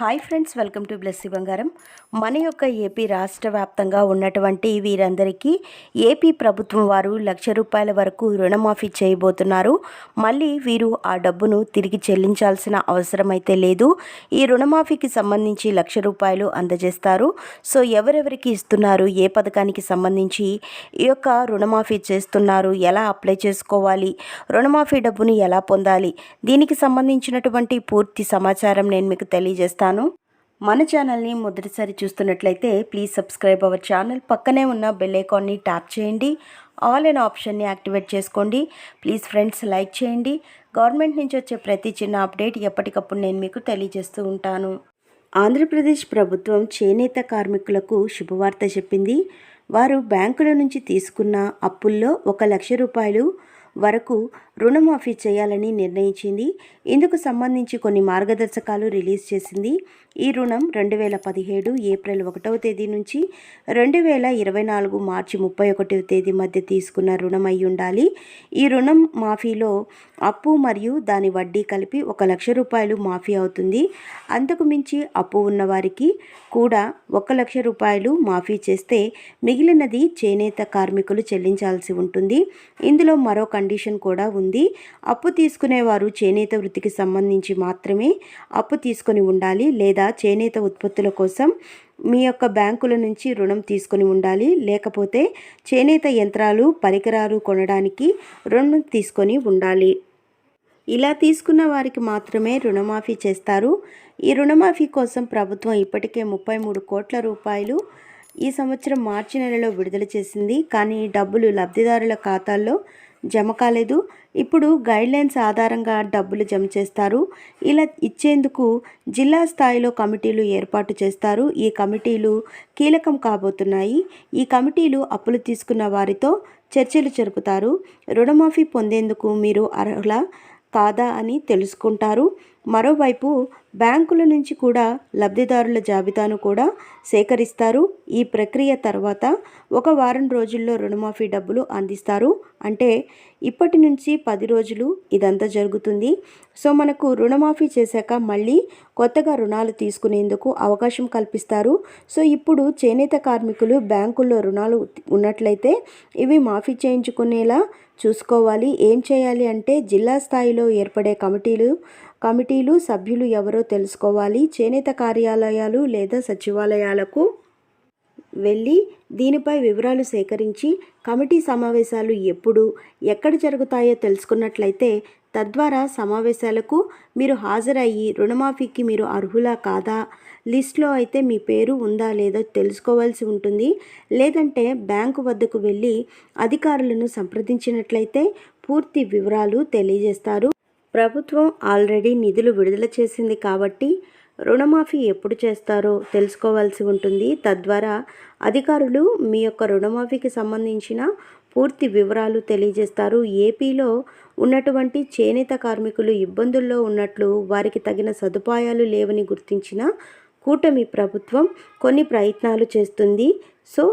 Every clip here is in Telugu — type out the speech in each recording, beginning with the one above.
Hi friends welcome to Blessy Bangaram. మన యొక్క ఏపీ రాష్ట్ర వ్యాప్తంగా ఉన్నటువంటి వీరందరికీ ఏపీ ప్రభుత్వం వారు లక్ష రూపాయల వరకు రుణమాఫీ చేయబోతున్నారు. మళ్ళీ వీరు ఆ డబ్బును తిరిగి చెల్లించాల్సిన అవసరం అయితే లేదు. ఈ రుణమాఫీకి సంబంధించి లక్ష రూపాయలు అందజేస్తారు. సో ఎవరెవరికి ఇస్తున్నారు? ఏ పథకానికి సంబంధించి ఈ యొక్క రుణమాఫీ చేస్తున్నారు? ఎలా అప్లై చేసుకోవాలి? రుణమాఫీ డబ్బును ఎలా పొందాలి? దీనికి సంబంధించినటువంటి పూర్తి సమాచారం నేను మీకు తెలియజేస్తాను. మన ఛానల్ని మొదటిసారి చూస్తున్నట్లయితే ప్లీజ్ సబ్స్క్రైబ్ అవర్ ఛానల్ పక్కనే ఉన్న బెల్ ఐకాన్ని ట్యాప్ చేయండి. ఆల్ అండ్ ఆప్షన్ని యాక్టివేట్ చేసుకోండి. ప్లీజ్ ఫ్రెండ్స్ లైక్ చేయండి. గవర్నమెంట్ నుంచి వచ్చే ప్రతి చిన్న అప్డేట్ ఎప్పటికప్పుడు నేను మీకు తెలియజేస్తూ ఉంటాను. ఆంధ్రప్రదేశ్ ప్రభుత్వం చేనేత కార్మికులకు శుభవార్త చెప్పింది. వారు బ్యాంకుల నుంచి తీసుకున్న అప్పుల్లో ఒక లక్ష రూపాయలు వరకు రుణమాఫీ చేయాలని నిర్ణయించింది. ఇందుకు సంబంధించి కొన్ని మార్గదర్శకాలు రిలీజ్ చేసింది. ఈ రుణం రెండు వేల పదిహేడు ఏప్రిల్ ఒకటవ తేదీ నుంచి రెండు వేల ఇరవై నాలుగు మార్చి ముప్పై ఒకటవ తేదీ మధ్య తీసుకున్న రుణం అయి ఉండాలి. ఈ రుణం మాఫీలో అప్పు మరియు దాని వడ్డీ కలిపి ఒక లక్ష రూపాయలు మాఫీ అవుతుంది. అంతకు మించి అప్పు ఉన్నవారికి కూడా ఒక లక్ష రూపాయలు మాఫీ చేస్తే మిగిలినది చేనేత కార్మికులు చెల్లించాల్సి ఉంటుంది. ఇందులో మరో కండిషన్ కూడా ఉంది. అప్పు తీసుకునేవారు చేనేత వృత్తికి సంబంధించి మాత్రమే అప్పు తీసుకొని ఉండాలి లేదా చేనేత ఉత్పత్తుల కోసం మీ యొక్క బ్యాంకుల నుంచి రుణం తీసుకొని ఉండాలి. లేకపోతే చేనేత యంత్రాలు పరికరాలు కొనడానికి రుణం తీసుకొని ఉండాలి. ఇలా తీసుకున్న వారికి మాత్రమే రుణమాఫీ చేస్తారు. ఈ రుణమాఫీ కోసం ప్రభుత్వం ఇప్పటికే ముప్పై మూడు కోట్ల రూపాయలు ఈ సంవత్సరం మార్చి నెలలో విడుదల చేసింది. కానీ డబ్బులు లబ్ధిదారుల ఖాతాల్లో జమ కాలేదు. ఇప్పుడు గైడ్లైన్స్ ఆధారంగా డబ్బులు జమ చేస్తారు. ఇలా ఇచ్చేందుకు జిల్లా స్థాయిలో కమిటీలు ఏర్పాటు చేస్తారు. ఈ కమిటీలు కీలకం కాబోతున్నాయి. ఈ కమిటీలు అప్పులు తీసుకున్న వారితో చర్చలు జరుపుతారు. రుణమాఫీ పొందేందుకు మీరు అర్హుల కాదా అని తెలుసుకుంటారు. మరోవైపు బ్యాంకుల నుంచి కూడా లబ్ధిదారుల జాబితాను కూడా సేకరిస్తారు. ఈ ప్రక్రియ తర్వాత ఒక వారం రోజుల్లో రుణమాఫీ డబ్బులు అందిస్తారు. అంటే ఇప్పటి నుంచి పది రోజులు ఇదంతా జరుగుతుంది. సో మనకు రుణమాఫీ చేశాక మళ్ళీ కొత్తగా రుణాలు తీసుకునేందుకు అవకాశం కల్పిస్తారు. సో ఇప్పుడు చేనేత కార్మికులు బ్యాంకుల్లో రుణాలు ఉన్నట్లయితే ఇవి మాఫీ చేయించుకునేలా చూసుకోవాలి. ఏం చేయాలి అంటే జిల్లా స్థాయిలో ఏర్పడే కమిటీలు కమిటీలు సభ్యులు ఎవరో తెలుసుకోవాలి. చేనేత కార్యాలయాలు లేదా సచివాలయాలకు వెళ్ళి దీనిపై వివరాలు సేకరించి కమిటీ సమావేశాలు ఎప్పుడు ఎక్కడ జరుగుతాయో తెలుసుకున్నట్లయితే తద్వారా సమావేశాలకు మీరు హాజరయ్యి రుణమాఫీకి మీరు అర్హులా కాదా? లిస్ట్లో అయితే మీ పేరు ఉందా లేదో తెలుసుకోవాల్సి ఉంటుంది. లేదంటే బ్యాంకు వద్దకు వెళ్ళి అధికారులను సంప్రదించినట్లయితే పూర్తి వివరాలు తెలియజేస్తారు. ప్రభుత్వం ఆల్రెడీ నిధులు విడుదల చేసింది కాబట్టి రుణమాఫీ ఎప్పుడు చేస్తారో తెలుసుకోవాల్సి ఉంటుంది. తద్వారా అధికారులు మీ యొక్క రుణమాఫీకి సంబంధించిన పూర్తి వివరాలు తెలియజేస్తారు. ఏపీలో ఉన్నటువంటి చేనేత కార్మికులు ఇబ్బందుల్లో ఉన్నట్లు వారికి తగిన సదుపాయాలు లేవని గుర్తించిన కూటమి ప్రభుత్వం కొన్ని ప్రయత్నాలు చేస్తుంది. సో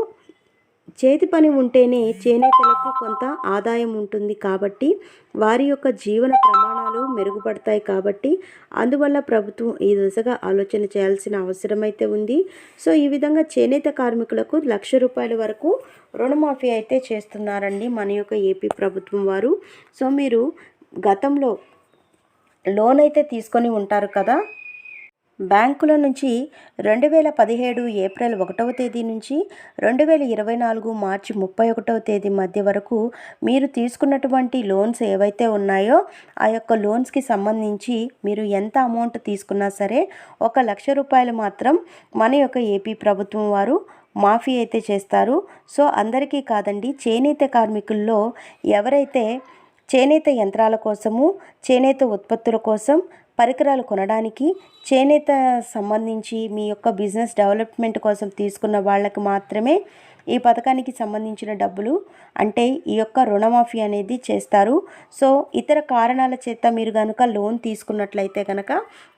చేతి పని ఉంటేనే చేనేతలకు కొంత ఆదాయం ఉంటుంది కాబట్టి వారి యొక్క జీవన ప్రమాణాలు మెరుగుపడతాయి కాబట్టి అందువల్ల ప్రభుత్వం ఈ దిశగా ఆలోచన చేయాల్సిన అవసరం అయితే ఉంది. సో ఈ విధంగా చేనేత కార్మికులకు లక్ష రూపాయల వరకు రుణమాఫీ అయితే చేస్తున్నారండి మన యొక్క ఏపీ ప్రభుత్వం వారు. సో మీరు గతంలో లోన్ అయితే తీసుకొని ఉంటారు కదా? బ్యాంకుల నుంచి రెండు వేల పదిహేడు ఏప్రిల్ ఒకటవ తేదీ నుంచి రెండు వేల ఇరవై నాలుగు మార్చి ముప్పై ఒకటవ తేదీ మధ్య వరకు మీరు తీసుకున్నటువంటి లోన్స్ ఏవైతే ఉన్నాయో ఆ యొక్క లోన్స్కి సంబంధించి మీరు ఎంత అమౌంట్ తీసుకున్నా సరే ఒక లక్ష రూపాయలు మాత్రం మన యొక్క ఏపీ ప్రభుత్వం వారు మాఫీ అయితే చేస్తారు. సో అందరికీ కాదండి చేనేత కార్మికుల్లో ఎవరైతే చేనేత యంత్రాల కోసము చేనేత ఉత్పత్తుల కోసం పరికరాలు కొనడానికి చేనేత సంబంధించి మీ యొక్క బిజినెస్ డెవలప్మెంట్ కోసం తీసుకున్న వాళ్ళకి మాత్రమే ఈ పథకానికి సంబంధించిన డబ్బులు అంటే ఈ యొక్క రుణమాఫీ అనేది చేస్తారు. సో ఇతర కారణాల చేత మీరు కనుక లోన్ తీసుకున్నట్లయితే కనుక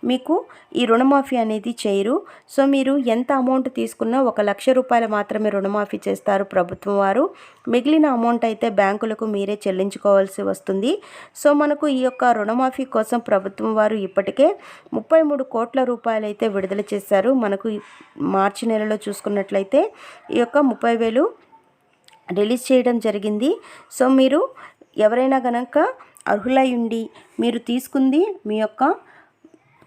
మీకు ఈ రుణమాఫీ అనేది చేయరు. సో మీరు ఎంత అమౌంట్ తీసుకున్నా ఒక లక్ష రూపాయలు మాత్రమే రుణమాఫీ చేస్తారు ప్రభుత్వం వారు. మిగిలిన అమౌంట్ అయితే బ్యాంకులకు మీరే చెల్లించుకోవాల్సి వస్తుంది. సో మనకు ఈ యొక్క రుణమాఫీ కోసం ప్రభుత్వం వారు ఇప్పటికే ముప్పై మూడు కోట్ల రూపాయలు అయితే విడుదల చేశారు. మనకు మార్చి నెలలో చూసుకున్నట్లయితే ఈ యొక్క ముప్పై వేలు రిలీజ్ చేయడం జరిగింది. సో మీరు ఎవరైనా గనక అర్హులై ఉండి మీరు తీసుకుంది మీ యొక్క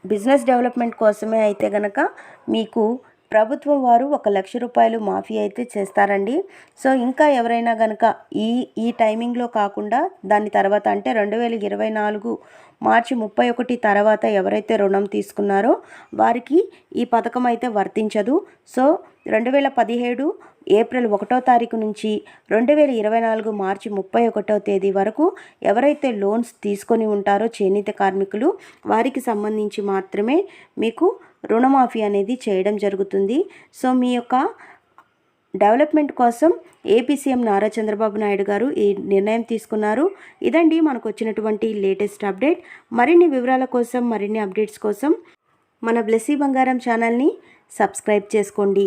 బిజినెస్ డెవలప్మెంట్ కోసమే అయితే గనక మీకు ప్రభుత్వం వారు ఒక లక్ష రూపాయలు మాఫీ అయితే చేస్తారండి. సో ఇంకా ఎవరైనా గనక ఈ ఈ టైమింగ్లో కాకుండా దాని తర్వాత అంటే రెండు వేల ఇరవై నాలుగు మార్చి ముప్పై ఒకటి తర్వాత ఎవరైతే రుణం తీసుకున్నారో వారికి ఈ పథకం అయితే వర్తించదు. సో రెండు వేల పదిహేడు ఏప్రిల్ ఒకటో తారీఖు నుంచి రెండు వేల ఇరవై నాలుగు మార్చి ముప్పై ఒకటో తేదీ వరకు ఎవరైతే లోన్స్ తీసుకొని ఉంటారో చేనేత కార్మికులు వారికి సంబంధించి మాత్రమే మీకు రుణమాఫీ అనేది చేయడం జరుగుతుంది. సో మీ యొక్క డెవలప్మెంట్ కోసం ఏపీ సీఎం నారా చంద్రబాబు నాయుడు గారు ఈ నిర్ణయం తీసుకున్నారు. ఇదండి మనకు వచ్చినటువంటి లేటెస్ట్ అప్డేట్. మరిన్ని వివరాల కోసం మరిన్ని అప్డేట్స్ కోసం మన బ్లెస్సీ బంగారం ఛానల్ని సబ్స్క్రైబ్ చేసుకోండి.